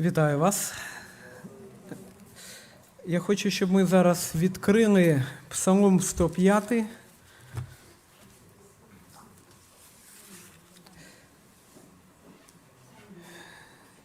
Вітаю вас. Я хочу, щоб ми зараз відкрили Псалом 105.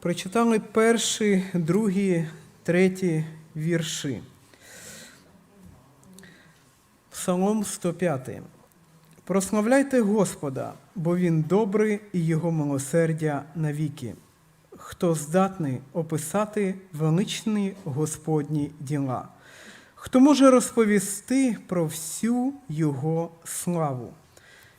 Прочитали перші, другі, треті вірші. Псалом 105. Прославляйте Господа, бо Він добрий і Його милосердя навіки. Хто здатний описати величні Господні діла? Хто може розповісти про всю Його славу?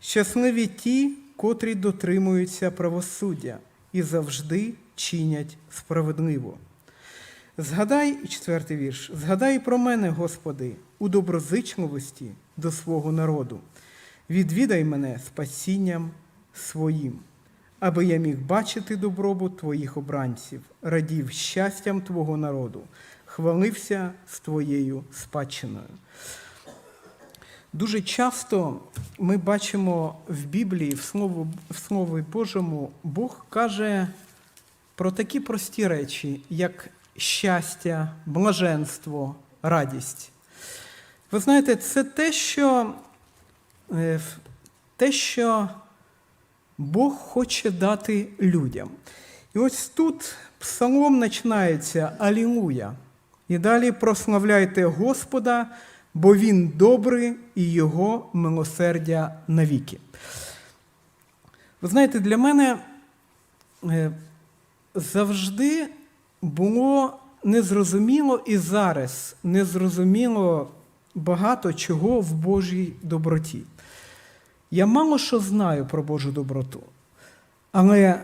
Щасливі ті, котрі дотримуються правосуддя і завжди чинять справедливо. Згадай, четвертий вірш, згадай про мене, Господи, у доброзичливості до свого народу. Відвідай мене спасінням своїм, аби я міг бачити добробут Твоїх обранців, радів щастям Твого народу, хвалився з Твоєю спадщиною. Дуже часто ми бачимо в Біблії, в Слові, в Слові Божому, Бог каже про такі прості речі, як щастя, блаженство, радість. Ви знаєте, це те, що, е, те, що Бог хоче дати людям. І ось тут псалом починається Алілуя. І далі прославляйте Господа, бо Він добрий і Його милосердя навіки. Ви знаєте, для мене е, завжди було незрозуміло і зараз незрозуміло багато чого в Божій доброті. Я мало що знаю про Божу доброту, але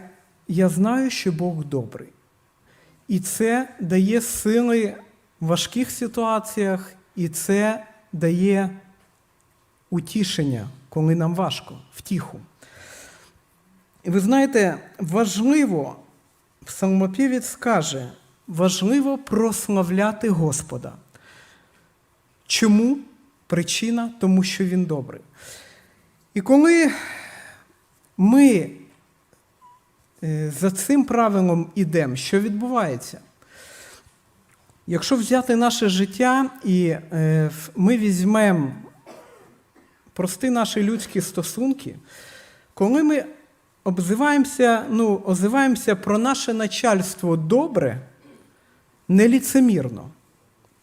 я знаю, що Бог добрий. І це дає сили в важких ситуаціях, і це дає утішення, коли нам важко, втіху. І ви знаєте, важливо, псалмопівець скаже, важливо прославляти Господа. Чому? Причина, тому що Він добрий. І коли ми е, за цим правилом ідемо, що відбувається? Якщо взяти наше життя і е, ми візьмемо прості наші людські стосунки, коли ми обзиваємося, ну, озиваємося про наше начальство добре, неліцемірно,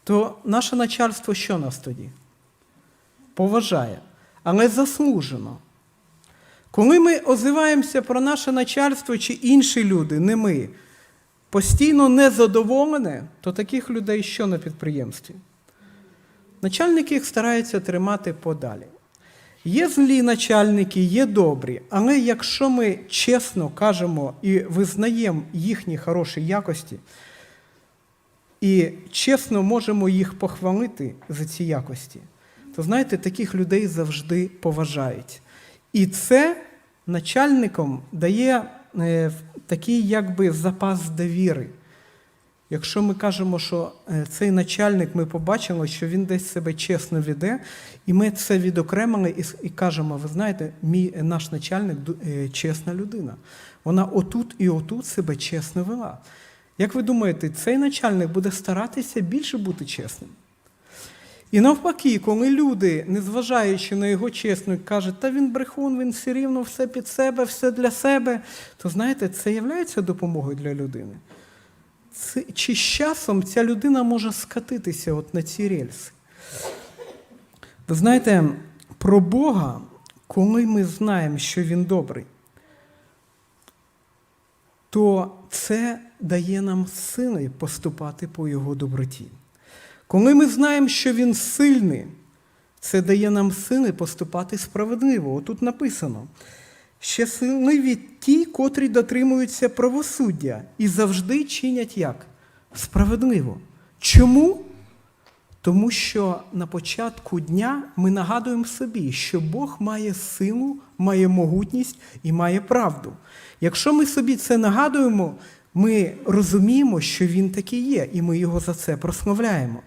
то наше начальство що нас тоді? Поважає, але заслужено. Коли ми озиваємося про наше начальство чи інші люди, не ми, постійно незадоволені, то таких людей що на підприємстві? Начальники їх стараються тримати подалі. Є злі начальники, є добрі, але якщо ми чесно кажемо і визнаємо їхні хороші якості, і чесно можемо їх похвалити за ці якості, то знаєте, таких людей завжди поважають. І це начальникам дає е, такий якби запас довіри. Якщо ми кажемо, що е, цей начальник ми побачимо, що він десь себе чесно веде, і ми це відокремили і, кажемо, ви знаєте, мій наш начальник е, чесна людина. Вона отут і отут себе чесно вела. Як ви думаєте, цей начальник буде старатися більше бути чесним? І навпаки, коли люди, незважаючи на його чесність, кажуть, та він брехун, він все рівно все під себе, все для себе, то знаєте, це є допомогою для людини. Це, чи з часом ця людина може скатитися от на ці рельси? Ви знаєте, про Бога, коли ми знаємо, що Він добрий, то це дає нам сили поступати по Його доброті. Коли ми знаємо, що Він сильний, це дає нам сили поступати справедливо. Отут написано. Щасливі ті, котрі дотримуються правосуддя і завжди чинять як? Справедливо. Чому? Тому що на початку дня ми нагадуємо собі, що Бог має силу, має могутність і має правду. Якщо ми собі це нагадуємо, ми розуміємо, що він такий є, і ми його за це прославляємо.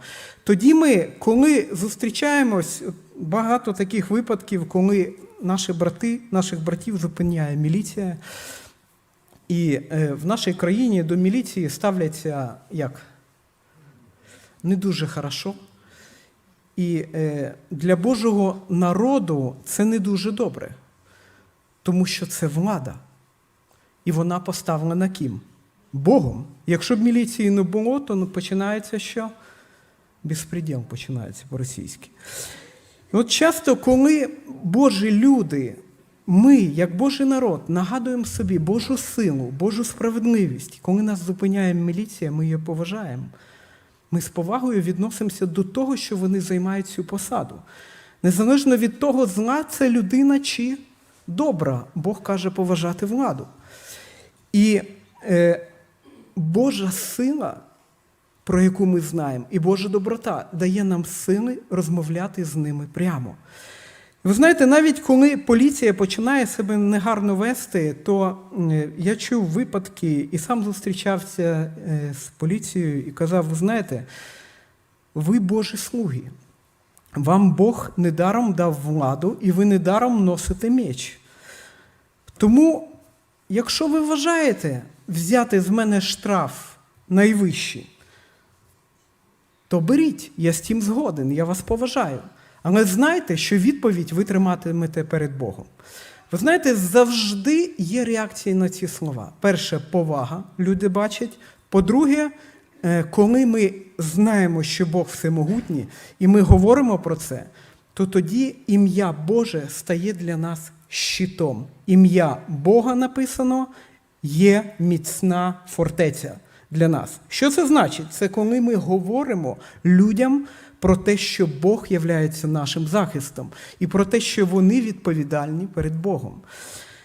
Тоді ми, коли зустрічаємось, багато таких випадків, коли наші брати, наших братів зупиняє міліція, І е, в нашій країні до міліції ставляться як? Не дуже хорошо. І е, для Божого народу це не дуже добре, тому що це влада. І вона поставлена ким? Богом. Якщо б міліції не було, то ну, починається що? Безпреділ починається по-російськи. От часто, коли Божі люди, ми, як Божий народ, нагадуємо собі Божу силу, Божу справедливість, коли нас зупиняє міліція, ми її поважаємо. Ми з повагою відносимося до того, що вони займають цю посаду. Незалежно від того, зла це людина чи добра. Бог каже поважати владу. І е, Божа сила, про яку ми знаємо, і Божа доброта дає нам сили розмовляти з ними прямо. Ви знаєте, навіть коли поліція починає себе негарно вести, то я чув випадки і сам зустрічався е, з поліцією і казав: ви знаєте, ви Божі слуги. Вам Бог недаром дав владу, і ви недаром носите меч. Тому, якщо ви вважаєте взяти з мене штраф найвищий, то беріть, я з тим згоден, я вас поважаю. Але знайте, що відповідь ви триматимете перед Богом. Ви знаєте, завжди є реакції на ці слова. Перше, повага, люди бачать. По-друге, е, коли ми знаємо, що Бог всемогутній, і ми говоримо про це, то тоді ім'я Боже стає для нас щитом. Ім'я Бога написано є міцна фортеця для нас. Що це значить? Це коли ми говоримо людям про те, що Бог є нашим захистом, і про те, що вони відповідальні перед Богом.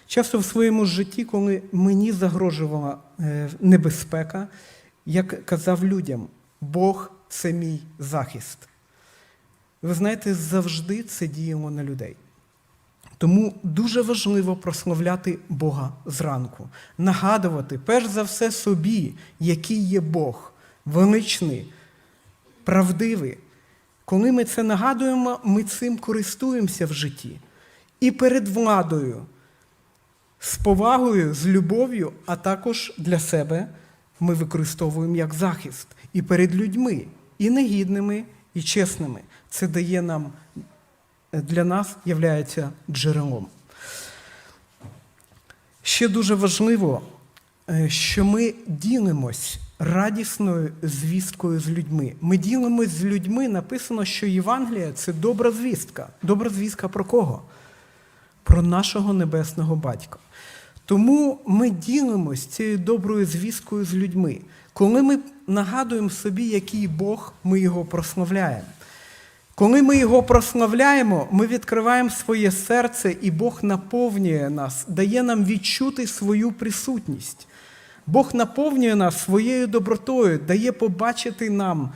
Часто в своєму житті, коли мені загрожувала е, небезпека, я казав людям: Бог це мій захист. Ви знаєте, завжди це діємо на людей. Тому дуже важливо прославляти Бога зранку, нагадувати, перш за все, собі, який є Бог, величний, правдивий. Коли ми це нагадуємо, ми цим користуємося в житті. І перед владою, з повагою, з любов'ю, а також для себе ми використовуємо як захист і перед людьми, і негідними, і чесними. Це дає нам для нас являється джерелом. Ще дуже важливо, е, що ми ділимось радісною звісткою з людьми. Ми ділимось з людьми, написано, що Євангелія це добра звістка. Добра звістка про кого? Про нашого небесного батька. Тому ми ділимось цією доброю звісткою з людьми. Коли ми нагадуємо собі, який Бог, ми його прославляємо. Коли ми його прославляємо, ми відкриваємо своє серце, і Бог наповнює нас, дає нам відчути свою присутність. Бог наповнює нас своєю добротою, дає побачити нам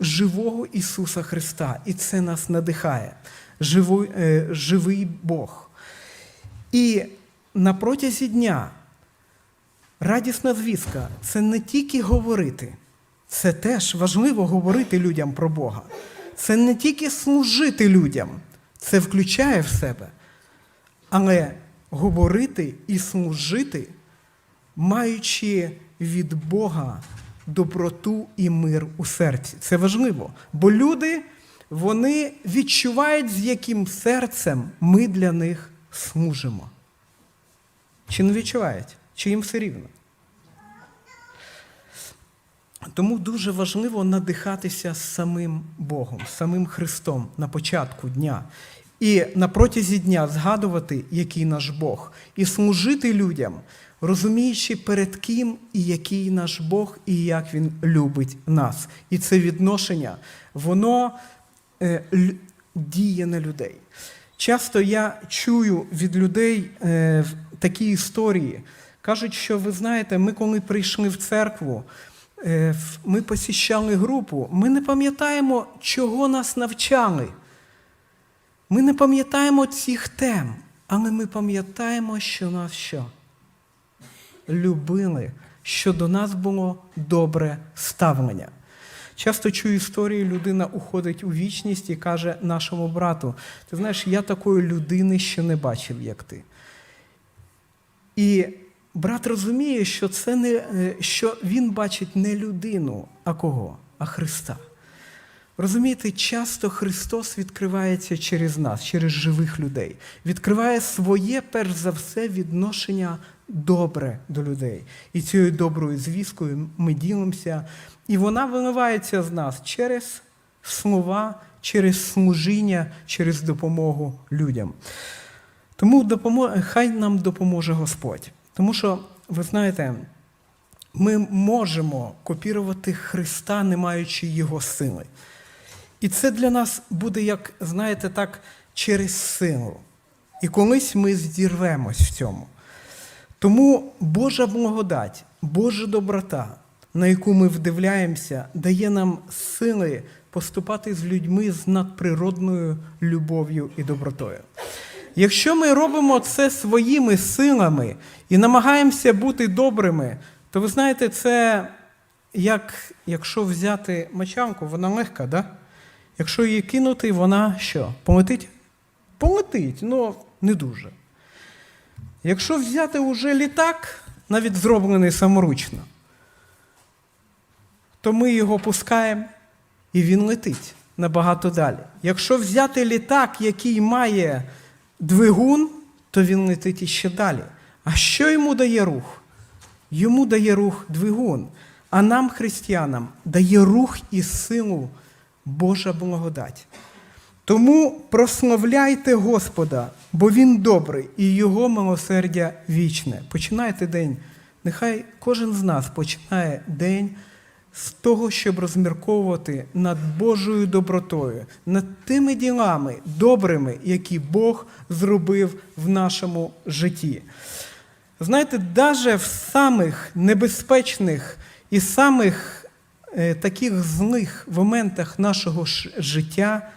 живого Ісуса Христа. І це нас надихає, живий, е, живий Бог. І на протязі дня радісна звістка це не тільки говорити, це теж важливо говорити людям про Бога. Це не тільки служити людям, це включає в себе, але говорити і служити, маючи від Бога доброту і мир у серці. Це важливо. Бо люди вони відчувають, з яким серцем ми для них служимо. Чи не відчувають? Чи їм все рівно? Тому дуже важливо надихатися самим Богом, самим Христом на початку дня. І на протязі дня згадувати, який наш Бог, і служити людям, розуміючи, перед ким і який наш Бог, і як Він любить нас. І це відношення, воно е, діє на людей. Часто я чую від людей е, такі історії. Кажуть, що ви знаєте, ми коли прийшли в церкву, ми посіщали групу, ми не пам'ятаємо, чого нас навчали. Ми не пам'ятаємо цих тем, але ми пам'ятаємо, що нас що? Любили, що до нас було добре ставлення. Часто чую історії, людина уходить у вічність і каже нашому брату: ти знаєш, я такої людини ще не бачив, як ти. І брат розуміє, що це не е, що він бачить не людину, а кого? А Христа. Розумієте, часто Христос відкривається через нас, через живих людей. Відкриває своє, перш за все, відношення добре до людей. І цією доброю звісткою ми ділимося, і вона виливається з нас через слова, через служіння, через допомогу людям. Тому допомо... хай нам допоможе Господь. Тому що, ви знаєте, ми можемо копірувати Христа, не маючи Його сили. І це для нас буде, як, знаєте, так, через силу. І колись ми зірвемось в цьому. Тому Божа благодать, Божа доброта, на яку ми вдивляємося, дає нам сили поступати з людьми з надприродною любов'ю і добротою. Якщо ми робимо це своїми силами і намагаємося бути добрими, то ви знаєте, це як якщо взяти мочанку, вона легка, да? Якщо її кинути, вона що? Полетить? Полетить, ну не дуже. Якщо взяти уже літак, навіть зроблений саморучно, то ми його пускаємо і він летить набагато далі. Якщо взяти літак, який має двигун, то він летить іще далі. А що йому дає рух? Йому дає рух двигун. А нам, християнам, дає рух і силу Божа благодать. Тому прославляйте Господа, бо Він добрий і Його милосердя вічне. Починайте день. Нехай кожен з нас починає день з того, щоб розмірковувати над Божою добротою, над тими ділами добрими, які Бог зробив в нашому житті. Знаєте, навіть в самих небезпечних і самих е, таких злих моментах нашого життя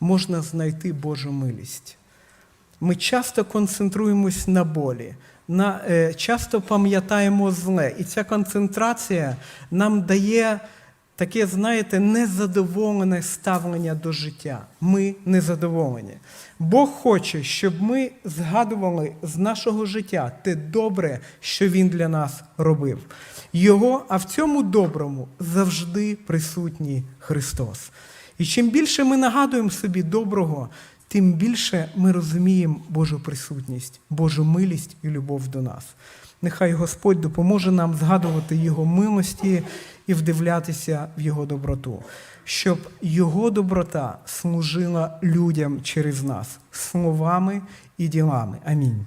можна знайти Божу милість. Ми часто концентруємось на болі, на, е, часто пам'ятаємо зле. І ця концентрація нам дає таке, знаєте, незадоволене ставлення до життя. Ми незадоволені. Бог хоче, щоб ми згадували з нашого життя те добре, що Він для нас робив. Його, а в цьому доброму завжди присутній Христос. І чим більше ми нагадуємо собі доброго, тим більше ми розуміємо Божу присутність, Божу милість і любов до нас. Нехай Господь допоможе нам згадувати Його милості і вдивлятися в Його доброту, щоб Його доброта служила людям через нас словами і ділами. Амінь.